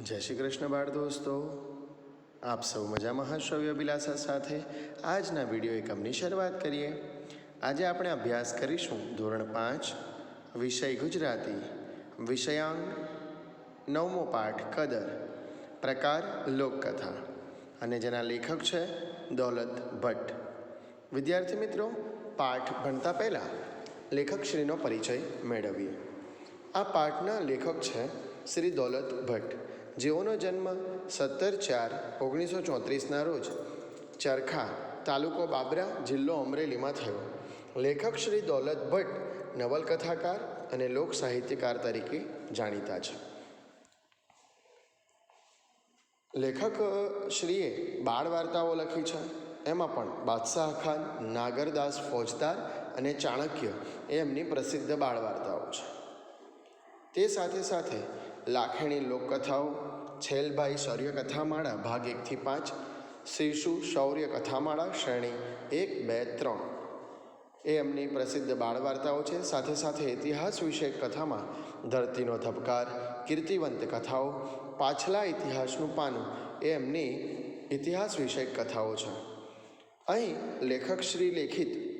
જય શ્રી કૃષ્ણ બાળ દોસ્તો. આપ સૌ મજામાં હશો એવી અભિલાષા સાથે. આજના વીડિયો એકમની શરૂઆત કરીએ. આજે આપણે અભ્યાસ કરીશું ધોરણ પાંચ, વિષય ગુજરાતી, વિષયાંગ, નવમો પાઠ, કદર, પ્રકાર, લોકકથા. અને જેના લેખક છે દોલત ભટ્ટ. વિદ્યાર્થી મિત્રો, પાઠ ભણતા પહેલાં લેખકશ્રીનો પરિચય મેળવીએ. આ પાઠના લેખક છે શ્રી દોલત ભટ્ટ. જેઓનો જન્મ સત્તર ચાર ઓગણીસો ચોત્રીસના રોજ ચરખા તાલુકો બાબરા જિલ્લો અમરેલીમાં થયો. લેખક શ્રી દૌલત ભટ્ટ નવલકથાકાર અને લોક સાહિત્યકાર તરીકે જાણીતા છે. લેખક શ્રીએ બાળ વાર્તાઓ લખી છે. એમાં પણ બાદશાહ ખાન, નાગરદાસ ફોજદાર અને ચાણક્ય એ એમની પ્રસિદ્ધ બાળ વાર્તાઓ છે. તે સાથે સાથે લાખેણી લોકકથાઓ, છેલભાઈ શૌર્ય કથામાળા ભાગ એકથી પાંચ, શિશુ શૌર્ય કથામાળા શ્રેણી એક, બે, ત્રણ. એ એમની પ્રસિદ્ધ બાળ વાર્તાઓ છે. સાથે સાથે ઇતિહાસ વિષયક કથામાં ધરતીનો ધબકાર, કીર્તિવંત કથાઓ, પાછલા ઇતિહાસનું પાનું, એ એમની ઇતિહાસ વિષયક કથાઓ છે. અહીં લેખકશ્રી લેખિત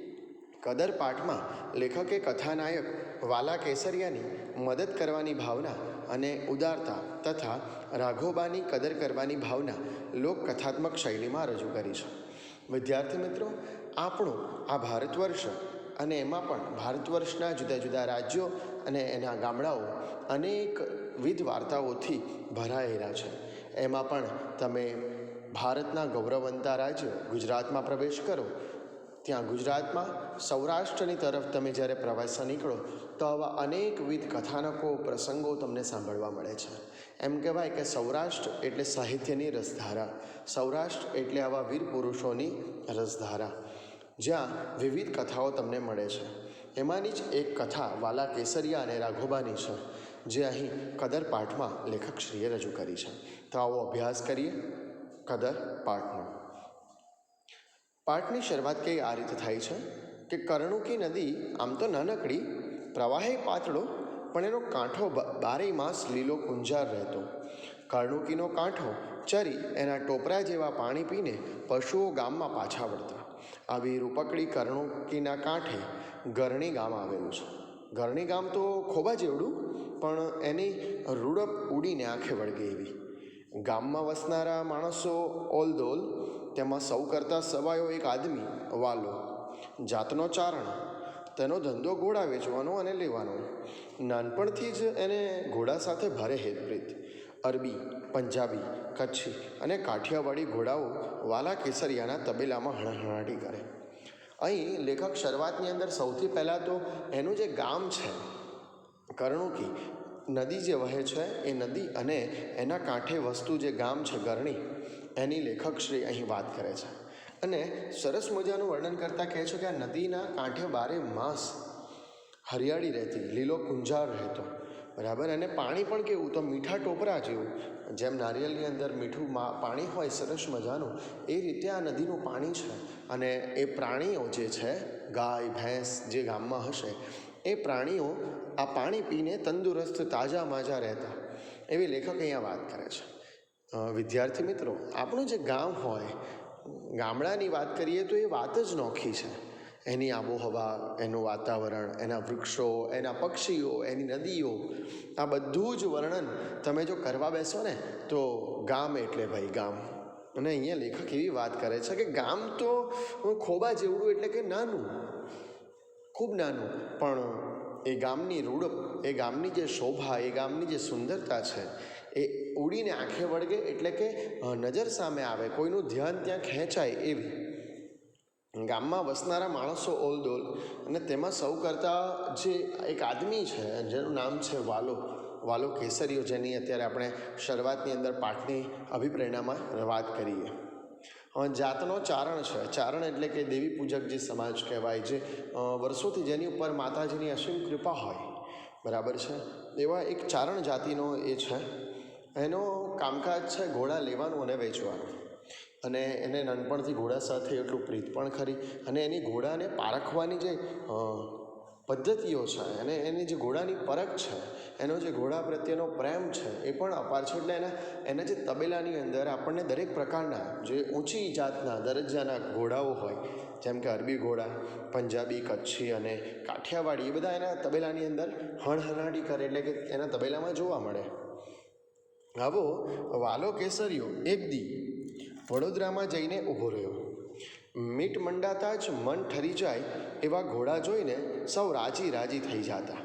કદર પાઠમાં લેખકે કથાનાયક વાલા કેસરિયાની મદદ કરવાની ભાવના અને ઉદારતા તથા રાઘોબાની કદર કરવાની ભાવના લોકકથાત્મક શૈલીમાં રજૂ કરી છે. વિદ્યાર્થી મિત્રો, આપણું આ ભારત વર્ષ અને એમાં પણ ભારત વર્ષના જુદા જુદા રાજ્યો અને એના ગામડાઓ અનેકવિધ વાર્તાઓથી ભરાયેલા છે. એમાં પણ તમે ભારતના ગૌરવવંતા રાજ્ય ગુજરાતમાં પ્રવેશ કરો. ત્યાં ગુજરાતમાં સૌરાષ્ટ્રની તરફ તમે જ્યારે પ્રવાસા નીકળો તો આવા અનેકવિધ કથાનકો, પ્રસંગો તમને સાંભળવા મળે છે. એમ કહેવાય કે સૌરાષ્ટ્ર એટલે સાહિત્યની રસધારા, સૌરાષ્ટ્ર એટલે આવા વીર પુરુષોની રસધારા, જ્યાં વિવિધ કથાઓ તમને મળે છે. એમાંની જ એક કથા વાલા કેસરિયા અને રાઘોબાની છે, જે અહીં કદર પાઠમાં લેખકશ્રીએ રજૂ કરી છે. તો આવો અભ્યાસ કરીએ કદર પાઠનો. પાઠની શરૂઆત કંઈ આ રીતે થાય છે? કે કર્ણુકી નદી આમ તો નાનકડી પ્રવાહે પાતળો, પણ એનો કાંઠો બારેય માસ લીલો કુંજાર રહેતો. કર્ણુકીનો કાંઠો ચરી એના ટોપરા જેવા પાણી પીને પશુઓ ગામમાં પાછા વળતા. આવી રૂપકડી કર્ણુકીના કાંઠે ગરણી ગામ આવેલું છે. ગરણી ગામ તો ખોબા જેવડું પણ એની રૂડપ ઉડીને આંખે વળગે એવી. ગામમાં વસનારા માણસો ઓલદોલ, તેમાં સૌ કરતાં સવાયો એક આદમી, વાલો. જાતનો ચારણ તેનો ધંધો ઘોડા વેચવાનો અને લેવાનો. નાનપણથી જ એને ઘોડા સાથે ભારે હેતપ્રીત અરબી, પંજાબી, કચ્છી અને કાઠિયાવાડી ઘોડાઓ વાલા કેસરિયાના તબેલામાં હણહણાટી કરે. અહીં લેખક શરૂઆતની અંદર સૌથી પહેલાં તો એનું જે ગામ છે, કરણુકી, નદી જે વહે છે એ નદી અને એના કાંઠે વસ્તુ જે ગામ છે ગરણી, એની લેખકશ્રી અહીં વાત કરે છે. અને સરસ મજાનું વર્ણન કરતાં કહે છે કે આ નદીના કાંઠે બારે માસ હરિયાળી રહેતી, લીલો કુંજાર રહેતો. બરાબર? અને પાણી પણ કેવું? તો મીઠા ટોપરા જેવું. જેમ નારિયેલની અંદર મીઠું પાણી હોય, સરસ મજાનું, એ રીતે આ નદીનું પાણી છે. અને એ પ્રાણીઓ જે છે, ગાય, ભેંસ જે ગામમાં હશે, એ પ્રાણીઓ આ પાણી પીને તંદુરસ્ત, તાજા માજા રહેતા. એવી લેખક અહીંયા વાત કરે છે. વિદ્યાર્થી મિત્રો, આપણું જે ગામ હોય ગામડાની વાત કરીએ તો એ વાત જ નોખી છે. એની આબોહવા, એનું વાતાવરણ, એના વૃક્ષો, એના પક્ષીઓ, એની નદીઓ, આ બધું જ વર્ણન તમે જો કરવા બેસો ને તો ગામ એટલે ભાઈ ગામ. અને અહીંયા લેખક એવી વાત કરે છે કે ગામ તો ખોબા જેવડું એટલે કે નાનું. ખૂબ નાનું. પણ એ ગામની રૂડપ એ ગામની જે શોભા, એ ગામની જે સુંદરતા છે એ ઉડીને આંખે વળગે એટલે કે નજર સામે આવે, કોઈનું ધ્યાન ત્યાં ખેંચાય એવી. ગામમાં વસનારા માણસો ઓલદોલ અને તેમાં સૌ કરતાં જે એક આદમી છે, જેનું નામ છે વાલો વાલો કેસરીઓ જેની અત્યારે આપણે શરૂઆતની અંદર પાઠની અભિપ્રેરણામાં વાત કરીએ. જાતનો ચારણ છે. ચારણ એટલે કે દેવી પૂજક જે સમાજ કહેવાય, જે વર્ષોથી જેની ઉપર માતાજીની અસીમ કૃપા હોય. બરાબર છે? એવા એક ચારણ જાતિનો એ છે. એનો કામકાજ છે ઘોડા લેવાનું અને વેચવાનું. અને એને નાનપણથી ઘોડા સાથે એટલું પ્રીત પણ ખરી. અને એની ઘોડાને પારખવાની જે પદ્ધતિઓ છે, અને એની જે ઘોડાની પરખ છે, એનો જે ઘોડા પ્રત્યેનો પ્રેમ છે, એ પણ અપાર છે. એટલે એના એના જે તબેલાની અંદર આપણને દરેક પ્રકારના જે ઊંચી જાતના દરજ્જાના ઘોડાઓ હોય, જેમ કે અરબી ઘોડા, પંજાબી, કચ્છી અને કાઠિયાવાડી, એ બધા એના તબેલાની અંદર હણહણાટી કરે. એટલે કે એના તબેલામાં જોવા મળે. આવો, વાલો કેસરિયો એક દી. વડોદરામાં જઈને ઊભો રહ્યો. મીટ મંડાતા જ મન ઠરી જાય એવા ઘોડા જોઈને સૌ રાજી રાજી થઈ જતા.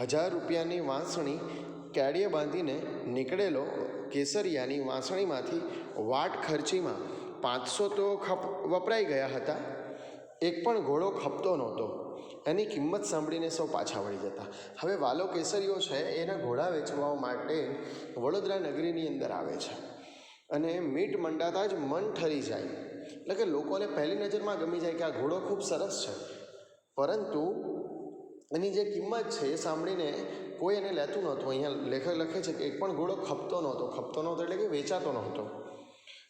હજાર રૂપિયાની વાંસણી કેડીએ બાંધીને નીકળેલો કેસરિયાની વાંસણીમાંથી વાટ ખર્ચીમાં પાંચસો તો ખપ, વપરાઈ ગયા હતા. એક પણ ઘોડો ખપતો નહોતો. એની કિંમત સાંભળીને સૌ પાછા વળી જતા. હવે વાલો કેસરીઓ છે, એના ઘોડા વેચવા માટે વડોદરા નગરીની અંદર આવે છે. અને મીટ મંડાતા જ મન ઠરી જાય. એટલે કે લોકોને પહેલી નજરમાં ગમી જાય કે આ ઘોડો ખૂબ સરસ છે. પરંતુ એની જે કિંમત છે એ સાંભળીને કોઈ એને લેતું નહોતું. અહીંયા લેખક લખે છે કે એક પણ ઘોડો ખપતો નહોતો. ખપતો નહોતો એટલે કે વેચાતો નહોતો.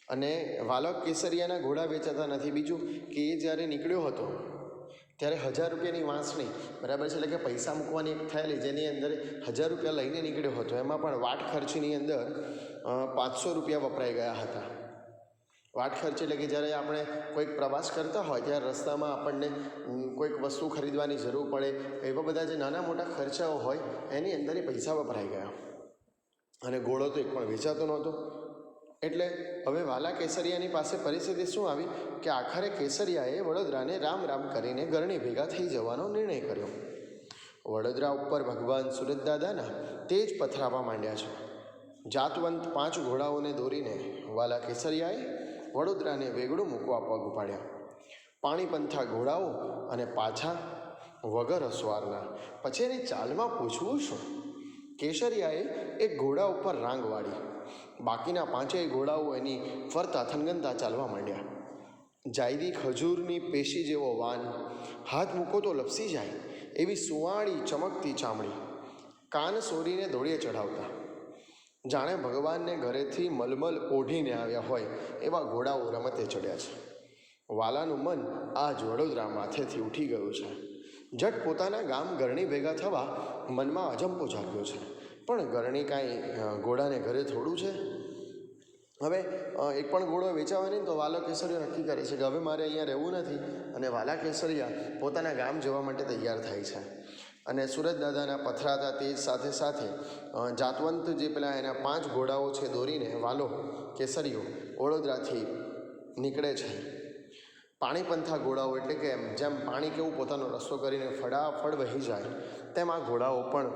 અને વાલક કેસરિયાના ઘોડા વેચાતા નથી. બીજું કે એ જ્યારે નીકળ્યો હતો ત્યારે હજાર રૂપિયાની વાંસણી બરાબર છે? એટલે કે પૈસા મૂકવાની એક થયેલી જેની અંદર હજાર રૂપિયા લઈને નીકળ્યો હતો. એમાં પણ વાટ ખર્ચની અંદર પાંચસો રૂપિયા વપરાઈ ગયા હતા. વાટ ખર્ચ એટલે કે જ્યારે આપણે કોઈક પ્રવાસ કરતા હોય, ત્યારે રસ્તામાં આપણને કોઈક વસ્તુ ખરીદવાની જરૂર પડે. એવા બધા જે નાના મોટા ખર્ચાઓ હોય, એની અંદર એ પૈસા વપરાઈ ગયા. અને ઘોડો તો એક પણ વેચાતો નહોતો. એટલે હવે વાલા કેસરિયાની પાસે પરિસ્થિતિ શું આવી કે આખરે કેસરિયાએ વડોદરાને રામ રામ કરીને ગરણી ભેગા થઈ જવાનો નિર્ણય કર્યો. વડોદરા ઉપર ભગવાન સુરતદાદાના તેજ પથરાવા માંડ્યા છે. જાતવંત પાંચ ઘોડાઓને દોરીને વાલા કેસરિયાએ વડોદરાને વેગળું મૂકવા પગ ઉપાડ્યા. પાણીપંથા ઘોડાઓ અને પાછા વગર અસવારના પછી એની ચાલમાં પૂછવું શું? કેસરિયાએ એક ઘોડા ઉપર રાંગ વાળી બાકીના પાંચેય ઘોડાઓ એની ફરતા થનગનતા ચાલવા માંડ્યા. જાયદી ખજૂરની પેશી જેવો વાન, હાથ મૂકો તો લપસી જાય, એવી સુવાળી ચમકતી ચામડી, કાન સોરીને દોડીએ ચઢાવતા. જાણે ભગવાનને ઘરેથી મલમલ ઓઢીને આવ્યા હોય, એવા ઘોડાઓ રમતે ચડ્યા છે. વાલાનું મન આ જ વડોદરા માથેથી ઉઠી ગયું છે. જટ પોતાના ગામ ગરણી ભેગા થવા મનમાં અજંપો જાગ્યો છે. પણ ઘરની કાંઈ ઘોડાને ઘરે થોડું છે? હવે એક પણ ઘોડો વેચાવે નહીં તો વાલા કેસરિયા નક્કી કરે છે કે હવે મારે અહીંયા રહેવું નથી અને વાલા કેસરિયા પોતાના ગામ જવા માટે તૈયાર થાય છે. અને સુરત દાદાના પથરાતા તેજ સાથે સાથે જાતવંત જે પેલા એના પાંચ ઘોડાઓ છે દોરીને વાલો કેસરીઓ વડોદરાથી નીકળે છે. પાણીપંથા ઘોડાઓ એટલે કે જેમ પાણી કેવું પોતાનો રસ્તો કરીને ફડાફડ વહી જાય, તેમ આ ઘોડાઓ પણ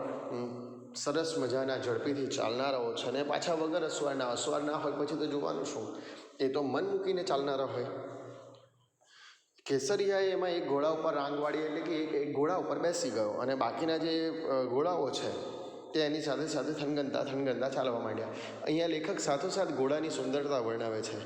સરસ મજાના ઝડપીથી ચાલનારાઓ છે અને પાછા વગર અસવારના અસવાર ના હોય પછી તો જોવાનું શું? એ તો મન મૂકીને ચાલનારા હોય. કેસરિયાએ એમાં એક ઘોડા ઉપર રાંગ વાળી એટલે કે એક ઘોડા ઉપર બેસી ગયો અને બાકીના જે ઘોડાઓ છે તે એની સાથે સાથે થનગનતા થનગનતા ચાલવા માંડ્યા. અહીંયા લેખક સાથોસાથ ઘોડાની સુંદરતા વર્ણવે છે.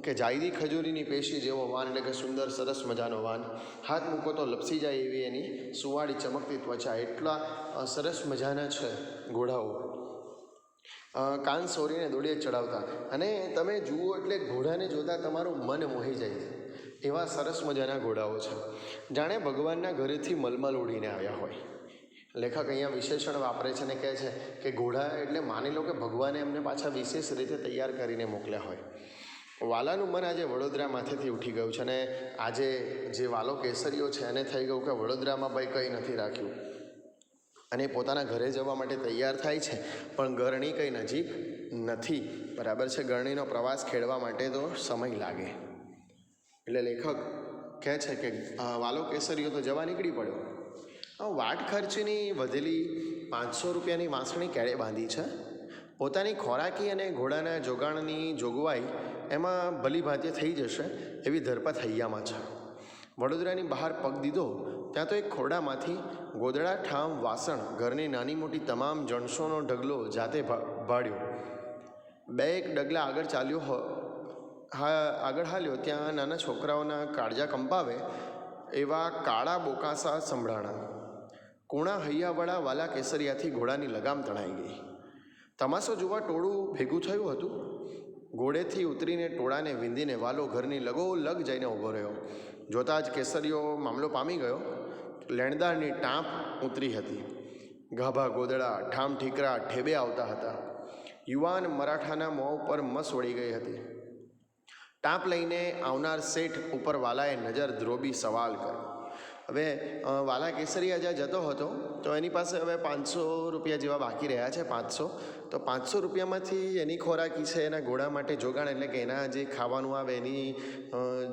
કે જાયરી ખજૂરીની પેશી જેવો વાન એટલે કે સુંદર, સરસ મજાનો વાન. હાથ મૂકો તો લપસી જાય એવી એની સુવાળી ચમકતી ત્વચા. એટલા સરસ મજાના છે ઘોડાઓ. કાન સોરીને દોડીએ ચડાવતા. અને તમે જુઓ એટલે ઘોડાને જોતાં તમારું મન મોહી જાય. એવા સરસ મજાના ઘોડાઓ છે. જાણે ભગવાનના ઘરેથી મલમલ ઉડીને આવ્યા હોય. લેખક અહીંયા વિશેષણ વાપરે છે અને કહે છે કે ઘોડા એટલે માની લો કે ભગવાને એમને પાછા વિશેષ રીતે તૈયાર કરીને મોકલ્યા હોય. વાલાનું મન આજે વડોદરા માથેથી ઉઠી ગયું છે અને આજે જે વાલો કેસરીઓ છે એને થઈ ગયું કે વડોદરામાં ભાઈ કંઈ નથી રાખ્યું. અને પોતાના ઘરે જવા માટે તૈયાર થાય છે, પણ ગરણી કંઈ નજીક નથી. બરાબર છે? ગરણીનો પ્રવાસ ખેડવા માટે તો સમય લાગે. એટલે લેખક કહે છે કે વાલો કેસરીઓ તો જવા નીકળી પડ્યો. વાટ ખર્ચની વધેલી પાંચસો રૂપિયાની વાંસણી કેળે બાંધી છે. પોતાની ખોરાકી અને ઘોડાના જોગાણની જોગવાઈ એમાં ભલી થઈ જશે એવી ધરપત હૈયામાં છે. વડોદરાની બહાર પગ દીધો ત્યાં તો એક ખોરડામાંથી ગોદડા, ઠામ, વાસણ, ઘરની નાની મોટી તમામ જણસોનો ઢગલો જાતે ભા- ભાળ્યો બે એક ડગલા આગળ ચાલ્યો હો, હા, આગળ હાલ્યો ત્યાં નાના છોકરાઓના કાળજા કંપાવે એવા કાળા બોકાસા સંભળાણા. કુણા હૈયાવાળા વાલા કેસરિયાથી ઘોડાની લગામ તણાઈ ગઈ. તમાશો જોવા ટોળું ભેગું થયું હતું? ઘોડેથી ઉતરીને ટોળાને વિંધીને વાલો ઘરની લગો લગ જઈને ઊભો રહ્યો. જોતાં જ કેસરીયો મામલો પામી ગયો. લેણદારની ટાંપ ઉતરી હતી. ગાભા ગોદડા, ઠામ ઠીકરા, ઠેબે આવતા હતા. યુવાન મરાઠાના મોં ઉપર મસ વળી ગઈ હતી. ટાંપ લઈને આવનાર શેઠ ઉપર વાલાએ નજર ધ્રોબી સવાલ કર્યો. હવે વાલા કેસરિયા જ્યાં જતો હતો, તો એની પાસે હવે પાંચસો રૂપિયા જેવા બાકી રહ્યા છે, પાંચસો. તો પાંચસો રૂપિયામાંથી એની ખોરાકી છે, એના ઘોડા માટે જોગાણ, એટલે કે એના જે ખાવાનું આવે, એની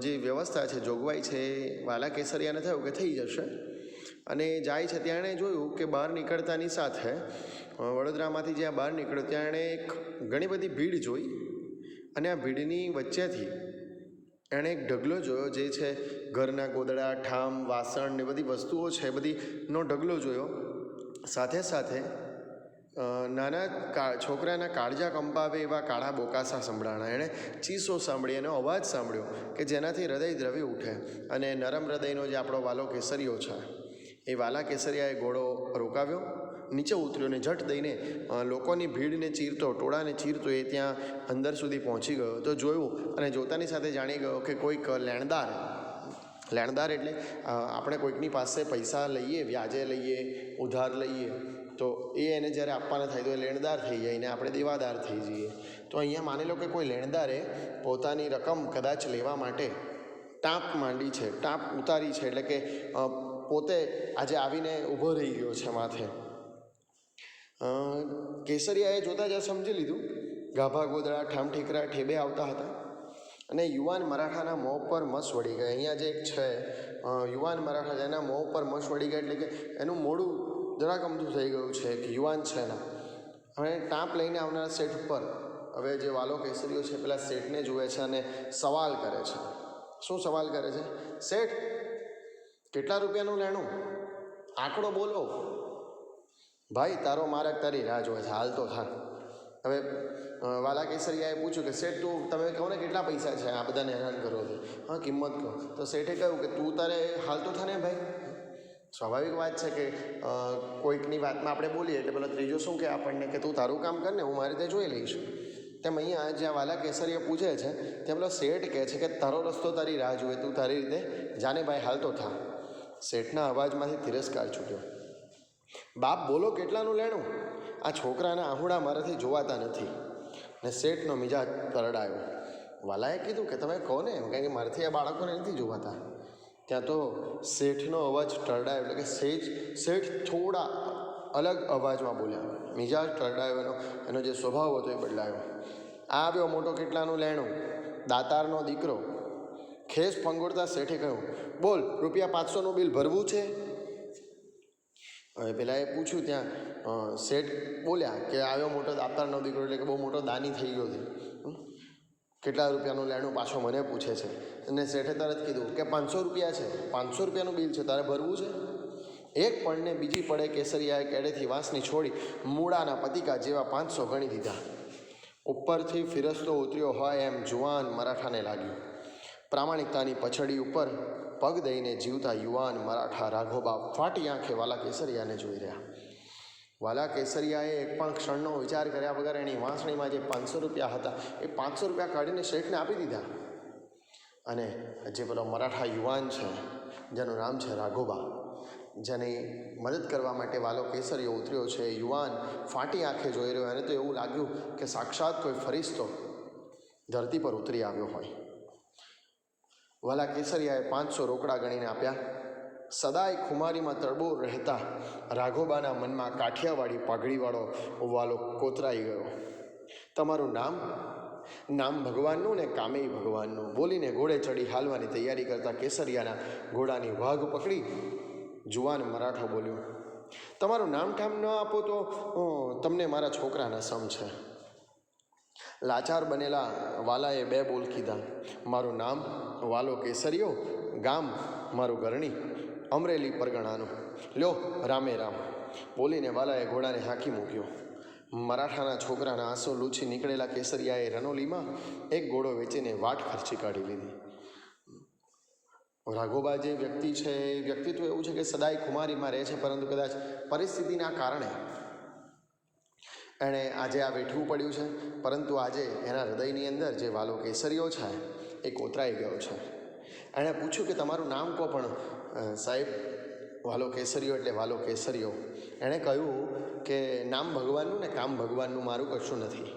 જે વ્યવસ્થા છે, જોગવાઈ છે વાલા કેસરિયાને થયું કે થઈ જશે. અને જાય છે ત્યાં જોયું કે બહાર નીકળતાની સાથે વડોદરામાંથી જ્યાં બહાર નીકળ્યો, ત્યાં એણે એક ઘણી બધી ભીડ જોઈ. અને આ ભીડની વચ્ચેથી એણે એક ઢગલો જોયો જે છે ઘરના ગોદડા, ઠામ, વાસણ ને બધી વસ્તુઓ છે બધીનો ઢગલો જોયો. સાથે સાથે નાના છોકરાના કાળજા કંપાવે એવા કાળા બોકાસા સંભળાણા. એણે ચીસો સાંભળી એનો અવાજ સાંભળ્યો કે જેનાથી હૃદય દ્રવી ઉઠે અને નરમ હૃદયનો જે આપણો વાલો કેસરીયો છે, એ વાલા કેસરિયાએ ઘોડો રોકાવ્યો નીચે ઉતર્યો ને ઝટ દઈને લોકોની ભીડને ચીરતો, ટોળાને ચીરતો એ ત્યાં અંદર સુધી પહોંચી ગયો. તો જોયું અને જોતાની સાથે જાણી ગયો કે કોઈક લેણદાર લેણદાર એટલે આપણે કોઈકની પાસે પૈસા લઈએ, વ્યાજે લઈએ, ઉધાર લઈએ, તો એ એને જ્યારે આપવાના થાય તો એ લેણદાર થઈ જાય ને આપણે દેવાદાર થઈ જઈએ. તો અહીંયા માની લો કે કોઈ લેણદારે પોતાની રકમ કદાચ લેવા માટે ટાંપ માંડી છે ટાંપ ઉતારી છે, એટલે કે પોતે આજે આવીને ઊભો રહી ગયો છે માથે. કેસરિયાએ જોતાં જ સમજી લીધું. ગાભા, ગોદડા, ઠામ, ઠીકરા, ઠેબે આવતા હતા. અને યુવાન મરાઠાના મોં પર મસ વળી ગયા અહીંયા જે એક છે યુવાન મરાઠા એના મોં પર મસ વળી ગયા એટલે કે એનું મોડું જરાક અમથું થઈ ગયું છે કે યુવાન છે એના. હવે ટાંપ લઈને આવનારા સેઠ ઉપર હવે જે વાલો કેસરીઓ છે, પેલા શેઠને જુએ છે અને સવાલ કરે છે. શું સવાલ કરે છે? શેઠ કેટલા રૂપિયાનું લેણું? આંકડો બોલો. ભાઈ, તારો મારક તારી રાહ જોવે છે. હાલ તો થા હવે વાલા કેસરિયાએ પૂછ્યું કે, શેઠ, તું, તમે કહો ને કેટલા પૈસા છે? આ બધાને હેરાન કરો છો. હા, કિંમત કહો. તો શેઠે કહ્યું કે, તું તારે હાલ તો થાને, ભાઈ? સ્વાભાવિક વાત છે કે કોઈકની વાતમાં આપણે બોલીએ એટલે પેલો ત્રીજો શું કે આપણને કે, તું તારું કામ કર ને, હું મારી રીતે જોઈ લઈશ. તેમ અહીંયા જ્યાં વાલા કેસરીએ પૂછે છે, ત્યાં પેલો શેઠ કહે છે કે, તારો રસ્તો તારી રાહ જોવે. તું તારી રીતે જાને, ભાઈ, હાલ તો થા. શેઠના અવાજમાંથી તિરસ્કાર છૂટ્યો. બાપ બોલો કેટલાનું લેણું? આ છોકરાના આહુડા મારાથી જોવાતા નથી. ને શેઠનો મિજાજ કરડાયો વાલાએ કીધું કે તમે કહો ને કારણ કે મારાથી આ બાળકોને નથી જોવાતા. ત્યાં તો શેઠનો અવાજ ટરડાયો એટલે કે શેઠ શેઠ થોડા અલગ અવાજમાં બોલ્યા. મિજાજ ટરડાયો એનો એનો જે સ્વભાવ હતો એ બદલાયો. આવ્યો મોટો કેટલાનું લેણું? દાતારનો દીકરો. ખેસ ફંગોળતા શેઠે કહ્યું, બોલ, રૂપિયા પાંચસોનું બિલ ભરવું છે? હવે પહેલાં એ પૂછ્યું ત્યાં શેઠ બોલ્યા કે આવ્યો મોટો દાતારનો દીકરો એટલે કે બહુ મોટો દાની થઈ ગયો છે. કેટલા રૂપિયાનું લેણું પાછો મને પૂછે છે. અને શેઠે તરત કીધું કે પાંચસો રૂપિયા છે. પાંચસો રૂપિયાનું બિલ છે, તારે ભરવું છે? એક પણને બીજી પડે કેસરિયાએ કેડેથી વાંસની છોડી મૂળાના પતિકા જેવા પાંચસો ગણી દીધા. ઉપરથી ફિરસ્તો ઉતર્યો હોય એમ જુવાન મરાઠાને લાગ્યું. પ્રામાણિકતાની પછડી ઉપર પગ દઈને જીવતા યુવાન મરાઠા રાઘોબા ફાટી આંખે વાલા કેસરિયાને જોઈ રહ્યા. વાલા કેસરિયાએ એક પણ ક્ષણનો વિચાર કર્યા વગર એની વાંસણીમાં જે પાંચસો રૂપિયા હતા, એ પાંચસો રૂપિયા કાઢીને શેઠને આપી દીધા. અને જે પેલો મરાઠા યુવાન છે, જેનું નામ છે રાઘોબા, જેની મદદ કરવા માટે વાલો કેસરીઓ ઉતર્યો છે યુવાન ફાટી આંખે જોઈ રહ્યો. એને તો એવું લાગ્યું કે સાક્ષાત કોઈ ફરિશ્તો ધરતી પર ઉતરી આવ્યો હોય. વાલા કેસરિયાએ પાંચસો રોકડા ગણીને આપ્યા. સદાય ખુમારીમાં તળબોળ રહેતા રાઘોબાના મનમાં કાઠિયાવાડી પાઘડીવાળો વાલો કોતરાઈ ગયો. તમારું નામ? નામ ભગવાનનું ને કામે ભગવાનનું? બોલીને ઘોડે ચડી હાલવાની તૈયારી કરતા કેસરિયાના ઘોડાની વાઘ પકડી. જુવાન મરાઠો બોલ્યો, તમારું નામ ઠામ ન આપો તો તમને મારા છોકરાના સમ છે. લાચાર બનેલા વાલાએ બે બોલ કીધા. મારું નામ વાલો કેસરિયો, ગામ મારું ગરણી અમરેલી પરગણાનું. લ્યો, રામે રામ. બોલીને વાલાએ ઘોડાને હાંકી મૂક્યો. મરાઠાના છોકરાના આંસુ લૂછી નીકળેલા કેસરિયાએ રનોલીમાં એક ઘોડો વેચીને વાટ ખર્ચી કાઢી લીધી. રાઘોબા જે વ્યક્તિ છે, એ વ્યક્તિત્વ એવું છે કે સદાય ખુમારીમાં રહે છે, પરંતુ કદાચ પરિસ્થિતિના કારણે એણે આજે આ વેઠવું પડ્યું છે. પરંતુ આજે એના હૃદયની અંદર જે વાલો કેસરીઓ છે, એ કોતરાઈ ગયો છે. એણે પૂછ્યું કે તમારું નામ કહો પણ સાહેબ, વાલો કેસરીઓ એટલે વાલો કેસરીઓ. એણે કહ્યું કે નામ ભગવાનનું ને કામ ભગવાનનું મારું કશું નથી.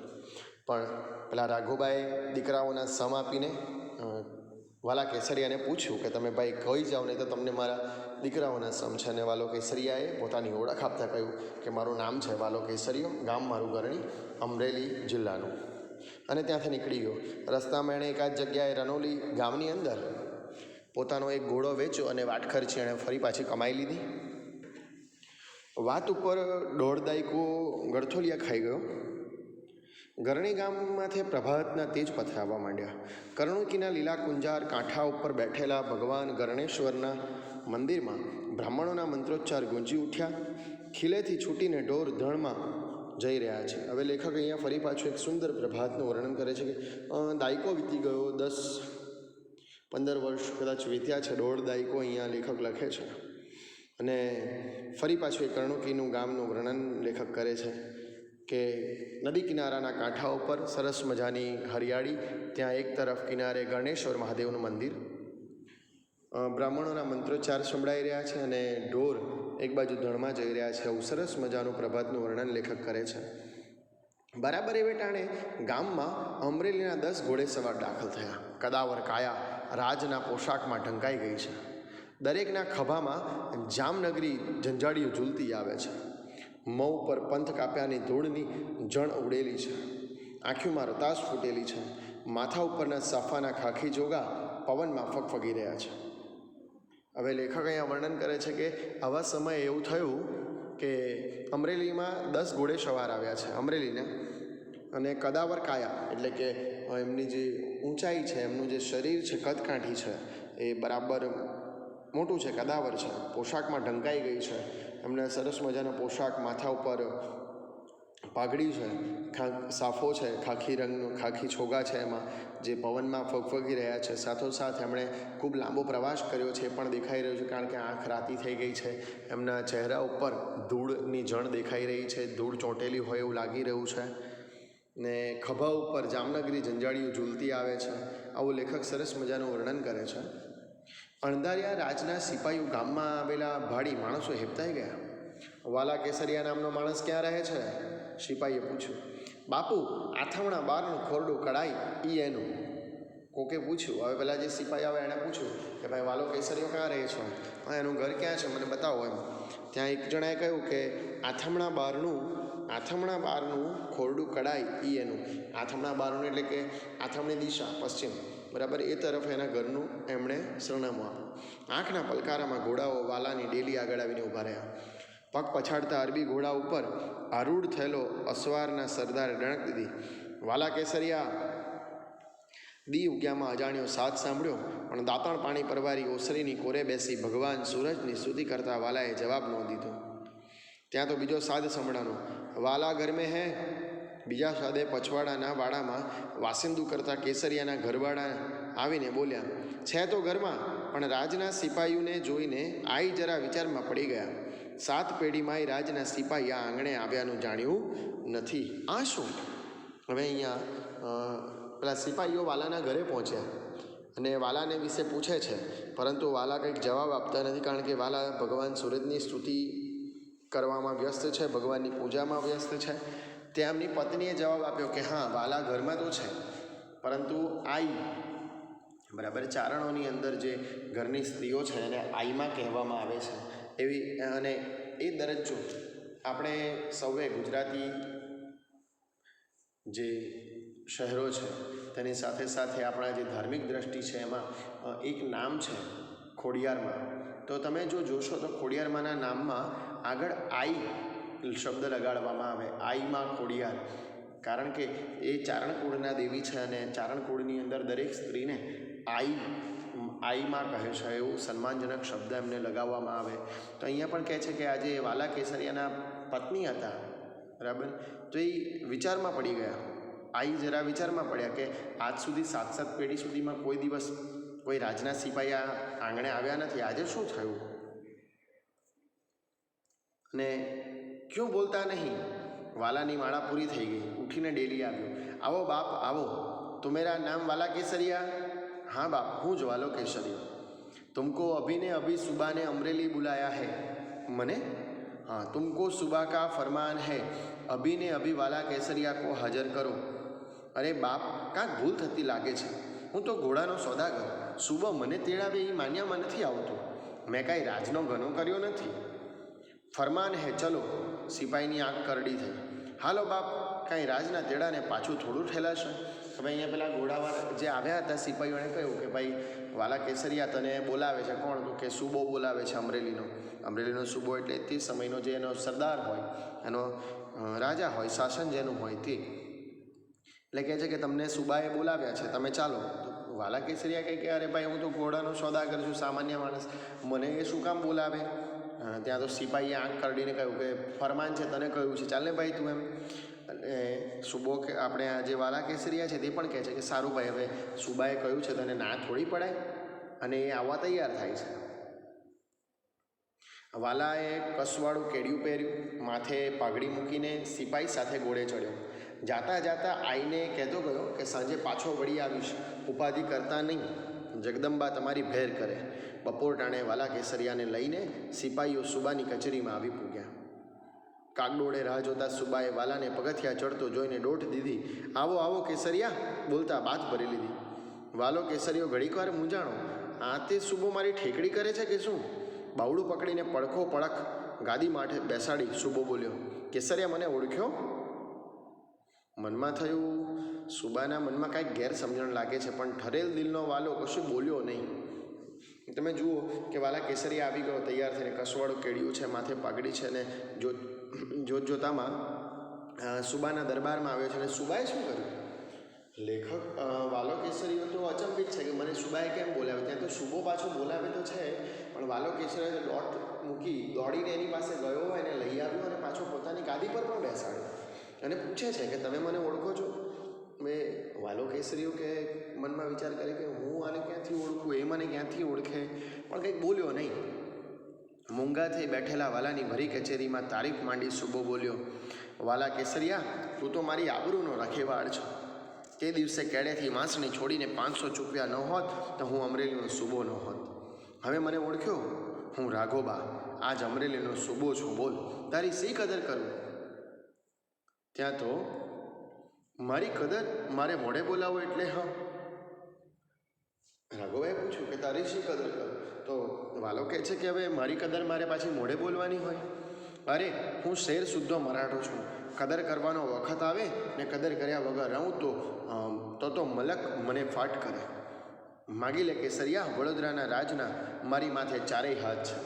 પણ પેલા રાઘુબાએ દીકરાઓના સમ આપીને વાલા કેસરિયાને પૂછ્યું કે તમે ભાઈ કહી જાઓ ને તો તમને મારા દીકરાઓના સમ છે? અને વાલો કેસરિયાએ પોતાની ઓળખ આપતા કહ્યું કે મારું નામ છે વાલો કેસરિયો, ગામ મારું ગરણી, અમરેલી જિલ્લાનું. અને ત્યાંથી નીકળી ગયો રસ્તામાં એણે એકાદ જગ્યાએ રનોલી ગામની અંદર પોતાનો એક ઘોડો વેચ્યો અને વાટખર્ચી એણે ફરી પાછી કમાઈ લીધી. વાત ઉપર દોઢ દાયકો ગળથોલિયા ખાઈ ગયો. ગરણી ગામમાંથી પ્રભાતના તેજ પથરાવા માંડ્યા. કરણુકીના લીલા કુંજાર કાંઠા ઉપર બેઠેલા ભગવાન ગરણેશ્વરના મંદિરમાં બ્રાહ્મણોના મંત્રોચ્ચાર ગુંજી ઉઠ્યા. ખીલેથી છૂટીને ઢોર ધણમાં જઈ રહ્યા છે. હવે લેખક અહીંયા ફરી પાછું એક સુંદર પ્રભાતનું વર્ણન કરે છે કે દાયકો વીતી ગયો, દસ, પંદર વર્ષ કદાચ વીત્યા છે, દોઢ દાયકો અહીંયા લેખક લખે છે. અને ફરી પાછું એ કર્ણુકીનું ગામનું વર્ણન લેખક કરે છે. કે નદી કિનારાના કાંઠા ઉપર સરસ મજાની હરિયાળી, ત્યાં એક તરફ કિનારે ગણેશ્વર મહાદેવનું મંદિર. બ્રાહ્મણોના મંત્રોચ્ચાર સંભળાઈ રહ્યા છે અને ઢોર એક બાજુ ધણમાં જઈ રહ્યા છે. એવું સરસ મજાનું પ્રભાતનું વર્ણન લેખક કરે છે. બરાબર એ વેટાણે ગામમાં અમરેલીના દસ ઘોડેસવાર દાખલ થયા. કદાવર, કાયા, રાજના પોશાકમાં ઢંકાઈ ગઈ છે. દરેકના ખભામાં જામનગરી ઝંઝાડીઓ ઝૂલતી આવે છે. મઉ પર પંથ કાપ્યાની ધૂળની જણ ઉડેલી છે. આંખીઓમાં રતાશ ફૂટેલી છે. માથા ઉપરના સાફાના ખાખી જોગા પવનમાં ફગફગી રહ્યા છે. હવે લેખક અહીંયા વર્ણન કરે છે કે આવા સમયે એવું થયું કે અમરેલીમાં દસ ઘોડે સવાર આવ્યા છે, અમરેલીને. અને કદાવર કાયા એટલે કે એમની જે ઊંચાઈ છે, એમનું જે શરીર છે, કદકાઠી છે, એ બરાબર મોટું છે, કદાવર છે. પોશાકમાં ઢંકાઈ ગઈ છે. એમને સરસ મજાનો પોશાક માથા ઉપર પાઘડી છે. ખા, સાફો છે, ખાખી રંગનો, ખાખી છોગા છે એમાં, જે પવનમાં ફગફગી રહ્યા છે. સાથોસાથ એમણે ખૂબ લાંબો પ્રવાસ કર્યો છે, એ પણ દેખાઈ રહ્યો છે, કારણ કે આંખ રાતી થઈ ગઈ છે. એમના ચહેરા ઉપર ધૂળની જણ દેખાઈ રહી છે. ધૂળ ચોંટેલી હોય એવું લાગી રહ્યું છે. ને ખભા ઉપર જામનગરી જંજાળીઓ ઝૂલતી આવે છે. આવું લેખક સરસ મજાનું વર્ણન કરે છે. અણધાર્યા રાજના સિપાહીઓ ગામમાં આવેલા ભાડી માણસો હેપતાઈ ગયા. વાલા કેસરિયા નામનો માણસ ક્યાં રહે છે? સિપાહીએ પૂછ્યું. બાપુ, આથમણા બારનું ખોરડું કઢાઈ ઈ એનું. કોકે પૂછ્યું. હવે પેલા જે સિપાહી આવે એણે પૂછ્યું કે ભાઈ વાલો કેસરીઓ ક્યાં રહે છો? હા, એનું ઘર ક્યાં છે? મને બતાવો એમ. ત્યાં એક જણાએ કહ્યું કે આથમણા બારનું આથમણા બારનું ખોરડું કઢાઈ ઈ એનું. આથમણા બારનું એટલે કે આથમણી દિશા, પશ્ચિમ. બરાબર, એ તરફ એના ઘરનું એમણે સરનામું આપ્યું. આંખના પલકારામાં ઘોડાઓ વાલાની ડેલી આગળ આવીને ઊભા રહ્યા. પગ પછાડતા અરબી ઘોડા ઉપર આરૂઢ થયેલો અસવારના સરદારે ડણક દીધી. વાલા કેસરિયા, દી ઉગ્યામાં અજાણ્યો સાથ સાંભળ્યો, પણ દાંતણ પાણી પરવારી ઓસરીની કોરે બેસી ભગવાન સૂરજની સ્તુતિ કરતા વાલાએ જવાબ ન દીધો. ત્યાં તો બીજો સાદ સંભળાનો. વાલા ઘર મેં હે બીજા સાદે પછવાડાના વાડામાં વાસિંદુ કરતા કેસરિયાના ઘરવાળા આવીને બોલ્યા, છે તો ઘરમાં, પણ રાજના સિપાહીઓને જોઈને આઈ જરા વિચારમાં પડી ગયા. સાત પેઢીમાંય રાજના સિપાહી આ આંગણે આવ્યાનું જાણ્યું નથી. આ શું? હવે અહીંયા પેલા સિપાહીઓ વાલાના ઘરે પહોંચ્યા અને વાલાને વિશે પૂછે છે, પરંતુ વાલા કંઈક જવાબ આપતા નથી કારણ કે વાલા ભગવાન સૂરજની સ્તુતિ કરવામાં વ્યસ્ત છે, ભગવાનની પૂજામાં વ્યસ્ત છે. ત્યાં એમની પત્નીએ જવાબ આપ્યો કે, હા, વાલા ઘરમાં તો છે, પરંતુ આઈ, બરાબર, ચારણોની અંદર જે ઘરની સ્ત્રીઓ છે એને આઈમાં કહેવામાં આવે છે. એવી, અને એ દરજ્જો આપણે સૌએ ગુજરાતી જે શહેરો છે, તેની સાથે સાથે આપણા જે ધાર્મિક દ્રષ્ટિ છે એમાં એક નામ છે ખોડિયારમાં. તો તમે જો જોશો તો ખોડિયારમાંના નામમાં આગળ આઈ શબ્દ લગાડવામાં આવે. આઈમાં ખોડિયાર. કારણ કે એ ચારણકુળના દેવી છે અને ચારણકુળની અંદર દરેક સ્ત્રીને આઈ આઈમાં કહે છે. એવું સન્માનજનક શબ્દ એમને લગાવવામાં આવે. તો અહીંયા પણ કહે છે કે આજે વાલા કેસરિયાના પત્ની હતા. બરાબર? તો એ વિચારમાં પડી ગયા. આઈ જરા વિચારમાં પડ્યા કે આજ સુધી સાત સાત પેઢી સુધીમાં કોઈ દિવસ કોઈ રાજના સિપાહી આ આંગણે આવ્યા નથી. આજે શું થયું? અને ક્યું બોલતા નહીં? વાલાની માળા પૂરી થઈ ગઈ. ઉઠીને ડેલી આવ્યો. આવો બાપ, આવો. તો મેરા નામ વાલા કેસરિયા? હા બાપ, હું ज्वालो केसरी तुमको अभी ने अभी सुबह ने अमरेली बुलाया है मने हाँ तुमको सुबह का फरमान है अभी ने अभी वाला केसरिया को અરે બાપ, કાંક ભૂલ થતી લાગે છે. હું તો ઘોડાનો સોદાગર. સુબહ મને તેડાવે એ માન્યામાં નથી આવતું. મેં કાંઈ રાજનો ગનો કર્યો નથી. ફરમાન હે, ચલો. સિપાહીની આંખ કરડી થઈ. હાલો બાપ, કાંઈ રાજના તેડાને પાછું થોડું ઠેલાશે ભાઈ અહીંયા પેલા ઘોડાવાળા જે આવ્યા હતા સિપાહીઓને કહ્યું કે ભાઈ, વાલા કેસરિયા તને બોલાવે છે. કોણ? કે સુબો બોલાવે છે અમરેલીનો. અમરેલીનો સુબો એટલે તે સમયનો જે એનો સરદાર હોય, એનો રાજા હોય, શાસન જેનું હોય તે. એટલે કહે છે કે તમને સુબાએ બોલાવ્યા છે, તમે ચાલો. વાલા કેસરિયા કહે કે અરે ભાઈ, હું તો ઘોડાનો સોદાગર છું, સામાન્ય માણસ. મને એ શું કામ બોલાવે? ત્યાં તો સિપાહીએ આંખ કરડીને કહ્યું કે ફરમાન છે, તને કહ્યું છે ચાલને ભાઈ તું એમ. અને સુબો કે, આપણે આ જે વાલા કેસરિયા છે, તે પણ કહે છે કે, સારું ભાઈ, હવે સુબાએ કહ્યું છે, તને ના થોડી પડાય. અને એ આવવા તૈયાર થાય છે. વાલાએ કસવાળું કેડિયું પહેર્યું, માથે પાઘડી મૂકીને સિપાઈ સાથે ઘોડે ચડ્યો. જાતા જાતા આઈને કહેતો ગયો કે, સાંજે પાછો વળી આવીશ, ઉપાધિ કરતા નહીં. જગદંબા તમારી ભેર કરે. બપોર ટાણે વાલા કેસરિયાને લઈને સિપાહીઓ સુબાની કચેરીમાં આવી પૂગ્યા. કાગડોળે રાહ જોતા સુબાએ વાલાને પગથિયા ચડતો જોઈને દોઢ દીધી, આવો આવો કેસરિયા, બોલતા બાત ભરી લીધી. વાલો કેસરીઓ ઘડીકવાર મૂંઝાણો. આ તે સુબો મારી ઠેકડી કરે છે કે શું? બાવડું પકડીને પડખો પડખ ગાદી માટે બેસાડી સુબો બોલ્યો, કેસરિયા, મને ઓળખ્યો? મનમાં થયું સુબાના મનમાં કાંઈક ગેરસમજણ લાગે છે, પણ ઠરેલ દિલનો વાલો કશું બોલ્યો નહીં. તમે જુઓ કે વાલા કેસરી આવી ગયો, તૈયાર થઈને કસવાળું કેળ્યું છે, માથે પાઘડી છે ને જો, જોત જોતામાં સુબાના દરબારમાં આવ્યો છે અને સુબાએ શું કર્યું? લેખક વાલો કેસરીઓ તો અચંબિત છે કે મને સુબાએ કેમ બોલાવ્યો? ત્યાં તો સુબો પાછો બોલાવે તો છે, પણ વાલો કેસરીએ દોટ મૂકી દોડીને એની પાસે ગયો એને લઈ આવ્યો અને પાછો પોતાની ગાદી પર પણ બેસાડ્યો. અને પૂછે છે કે તમે મને ઓળખો છો? મેં વાલો કેસરીઓ કે મનમાં વિચાર કરે કે હું આને ક્યાંથી ઓળખું, એ મને ક્યાંથી ઓળખે? પણ કંઈક બોલ્યો નહીં. મૂંગા બેઠેલા વાલાની ભરી કચેરીમાં તારીફ માંડી સુબો બોલ્યો, વાલા કેસરિયા, તું તો મારી આબરૂનો રખેવાળ છો. તે દિવસે કેડેથી માંસને છોડીને પાંચસો ચૂપિયા ન હોત તો હું અમરેલીનો સુબો ન હોત. હવે મને ઓળખ્યો? હું રાઘોબા. આજ અમરેલીનો સુબો છું, બોલ. તારી સી કદર કરું? ત્યાં તો મારી કદર મારે મોડે બોલાવો એટલે હા. રાઘોબાએ પૂછ્યું કે તારી શી કદર કરું? તો વાલો કહે છે કે હવે મારી કદર મારે પાછી મોઢે બોલવાની હોય. અરે, હું શેર શુદ્ધો મરાઠો છું. કદર કરવાનો વખત આવે ને કદર કર્યા વગર રહું તો તો તો મલક મને ફાટ કરે. માગી લે કેસરિયા, વડોદરાના રાજના મારી માથે ચારેય હાથ છે.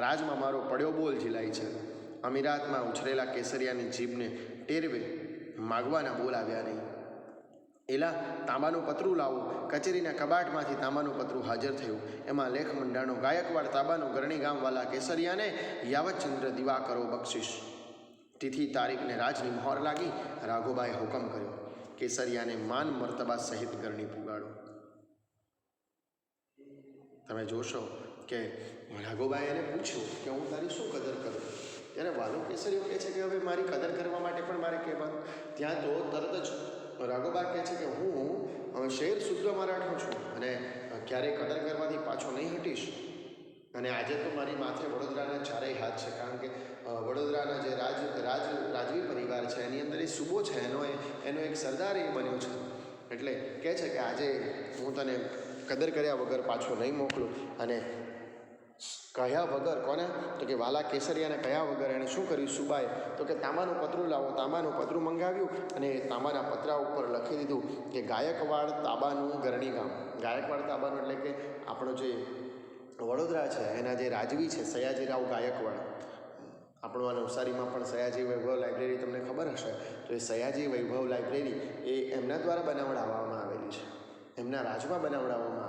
રાજમાં મારો પડ્યો બોલ ઝીલાય છે. અમીરાતમાં ઉછરેલા કેસરિયાની જીભને ટેરવે માગવાના બોલાવ્યા નહીં. એલા, તાંબાનું પતરું લાવો. કચેરીના કબાટમાંથી તાંબાનું પતરું હાજર થયું. એમાં લેખ મંડાણો, ગાયકવાડ તાંબાનું ગરણી ગામવાલા કેસરિયાને યાવતચંદ્ર દિવાકરો બક્ષિશ તિથિ, તારીખને રાજની મહોર લાગી રાઘોબાએ હુકમ કર્યો. કેસરિયાને માન મર્તબા સહિત ગરણી પુગાડો. તમે જોશો કે રાઘોબાએ એને પૂછ્યું કે હું તારી શું કદર કરું? ત્યારે વાલો કેસરીઓ કહે છે કે હવે મારી કદર કરવા માટે પણ મારે કહેવાનું. ત્યાં તો તરત જ રાઘોબા કહે છે કે હું શેર શુદ્ધ મરાઠો છું અને ક્યારેય કદર કરવાથી પાછો નહીં હટીશ. અને આજે તો મારી માથે વડોદરાના ચારેય હાથ છે, કારણ કે વડોદરાના જે રાજ રાજ, રાજવી પરિવાર છે, એની અંદર એ સુબો છે, એનો એનો એક સરદાર એ બન્યો છે. એટલે કહે છે કે આજે હું તને કદર કર્યા વગર પાછો નહીં મોકલું અને કહ્યા વગર કોને? તો કે વાલા કેસરિયાને કહ્યા વગર એણે શું કર્યું સુબાએ? તો કે તાંબાનું પતરું લાવો. તાંબાનું પતરું મંગાવ્યું અને તાંબાના પતરા ઉપર લખી દીધું કે ગાયકવાડ તાબાનું ગરણી ગામ. ગાયકવાડ તાબાનું એટલે કે આપણો જે વડોદરા છે, એના જે રાજવી છે, સયાજીરાવ ગાયકવાડ. આપણું આ નવસારીમાં પણ સયાજી વૈભવ લાઇબ્રેરી તમને ખબર હશે. તો એ સયાજી વૈભવ લાઇબ્રેરી એ એમના દ્વારા બનાવડાવવામાં આવેલી છે. એમના રાજમાં બનાવડાવવામાં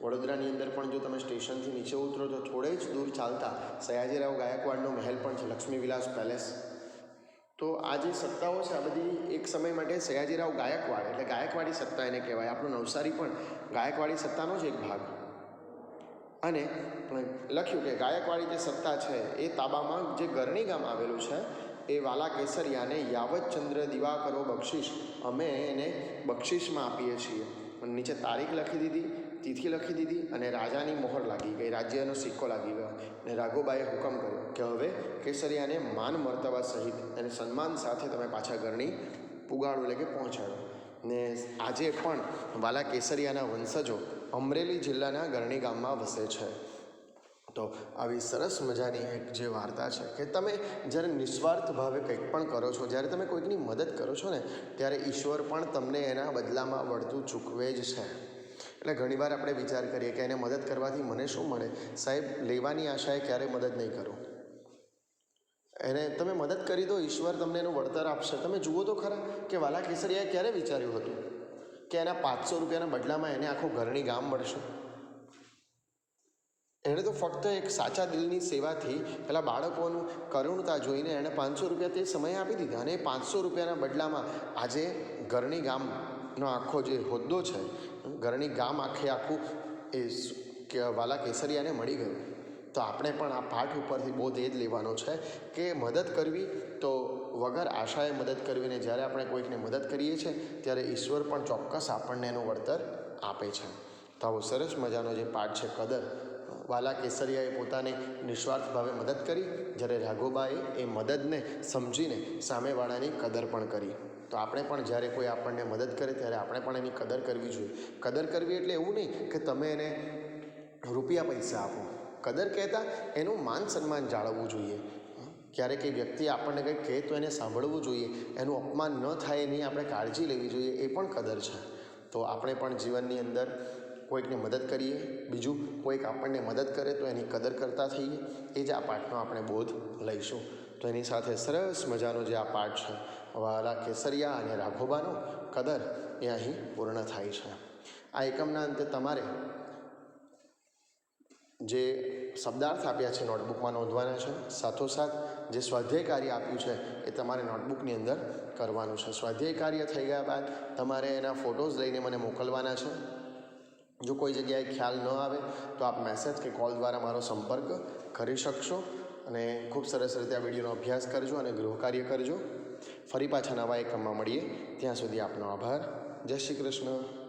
વડોદરાની અંદર પણ જો તમે સ્ટેશનથી નીચે ઉતરો તો થોડે જ દૂર ચાલતા સયાજીરાવ ગાયકવાડનો મહેલ પણ છે લક્ષ્મી વિલાસ પેલેસ. તો આ જે સત્તાઓ છે, આ બધી એક સમય માટે સયાજીરાવ ગાયકવાડ, એટલે ગાયકવાડી સત્તા એને કહેવાય. આપણું નવસારી પણ ગાયકવાડી સત્તાનો જ એક ભાગ. અને લખ્યું કે ગાયકવાડી જે સત્તા છે, એ તાબામાં જે ગરણી ગામ આવેલું છે, એ વાલા કેસરિયાને યાવતચંદ્ર દિવાકરો બક્ષિસ. અમે એને બક્ષિસમાં આપીએ છીએ. નીચે તારીખ લખી દીધી. તિથિ લખી દીધી અને રાજાની મોહર લાગી ગઈ. રાજ્યનો સિક્કો લાગી ગયો અને રાઘોબાએ હુકમ કર્યો કે હવે કેસરિયાને માન મર્તબા સહિત અને સન્માન સાથે તમે પાછા ઘરની પુગાડો એટલે કે પહોંચાડો. ને આજે પણ વાલા કેસરિયાના વંશજો અમરેલી જિલ્લાના ગરણી ગામમાં વસે છે. તો આવી સરસ મજાની એક જે વાર્તા છે કે તમે જ્યારે નિસ્વાર્થ ભાવે કંઈક પણ કરો છો, જ્યારે તમે કોઈકની મદદ કરો છો ને, ત્યારે ઈશ્વર પણ તમને એના બદલામાં વળતું ચૂકવે જ છે. એટલે ઘણીવાર આપણે વિચાર કરીએ કે એને મદદ કરવાથી મને શું મળે? સાહેબ, લેવાની આશાએ ક્યારેય મદદ નહીં કરો. એને તમે મદદ કરી દો, ઈશ્વર તમને એનું વળતર આપશે. તમે જુઓ તો ખરા કે વાલા કેસરિયાએ ક્યારે વિચાર્યું હતું કે એના પાંચસો રૂપિયાના બદલામાં એને આખું ઘરણી ગામ મળશે? એણે તો ફક્ત એક સાચા દિલની સેવાથી પેલા બાળકોનું કરુણતા જોઈને એણે પાંચસો રૂપિયા તે સમયે આપી દીધા. અને એ પાંચસો રૂપિયાના બદલામાં આજે ઘરણી ગામનો આખો જે હોદ્દો છે ઘરણી ગામ આખે આખું એ વાલા કેસરિયાને મળી ગયું. તો આપણે પણ આ પાઠ ઉપરથી બોધ એ જ લેવાનો છે કે મદદ કરવી તો વગર આશાએ મદદ કરવીને જ્યારે આપણે કોઈકને મદદ કરીએ છીએ, ત્યારે ઈશ્વર પણ ચોક્કસ આપણને એનું વળતર આપે છે. તો આવો સરસ મજાનો જે પાઠ છે કદર, વાલા કેસરિયાએ પોતાને નિસ્વાર્થ ભાવે મદદ કરી, જ્યારે રાઘોબાએ એ મદદને સમજીને સામેવાળાની કદર પણ કરી. તો આપણે પણ જ્યારે કોઈ આપણને મદદ કરે ત્યારે આપણે પણ એની કદર કરવી જોઈએ. કદર કરવી એટલે એવું નહીં કે તમે એને રૂપિયા પૈસા આપો. કદર કહેતા એનું માન સન્માન જાળવવું જોઈએ. ક્યારેક એ વ્યક્તિ આપણને કંઈક કહે તો એને સાંભળવું જોઈએ. એનું અપમાન ન થાય એની આપણે કાળજી લેવી જોઈએ એ પણ કદર છે. તો આપણે પણ જીવનની અંદર કોઈકને મદદ કરીએ. બીજું કોઈક આપણને મદદ કરે તો એની કદર કરતા થઈએ. એ જ આ પાઠનો આપણે બોધ લઈશું. તો એની સાથે સરસ મજાનો જે આ પાઠ છે વાલા કેસરિયા અને રાઘોબાનો કદર એ અહીં પૂર્ણ થાય છે. આ એકમના અંતે તમારે જે શબ્દાર્થ આપ્યા છે નોટબુકમાં નોંધવાના છે, સાથોસાથ જે સ્વાધ્યાય કાર્ય આપ્યું છે એ તમારે નોટબુકની અંદર કરવાનું છે. સ્વાધ્યાય કાર્ય થઈ ગયા બાદ તમારે એના ફોટોઝ લઈને મને મોકલવાના છે. જો કોઈ જગ્યાએ ખ્યાલ ન આવે તો આપ મેસેજ કે કોલ દ્વારા મારો સંપર્ક કરી શકશો અને ખૂબ સરસ રીતે આ વિડીયોનો અભ્યાસ કરજો અને ગૃહ કાર્ય કરજો. ફરી પાછા નવા એકમમાં મળીએ. ત્યાં સુધી આપનો આભાર. જય શ્રી કૃષ્ણ.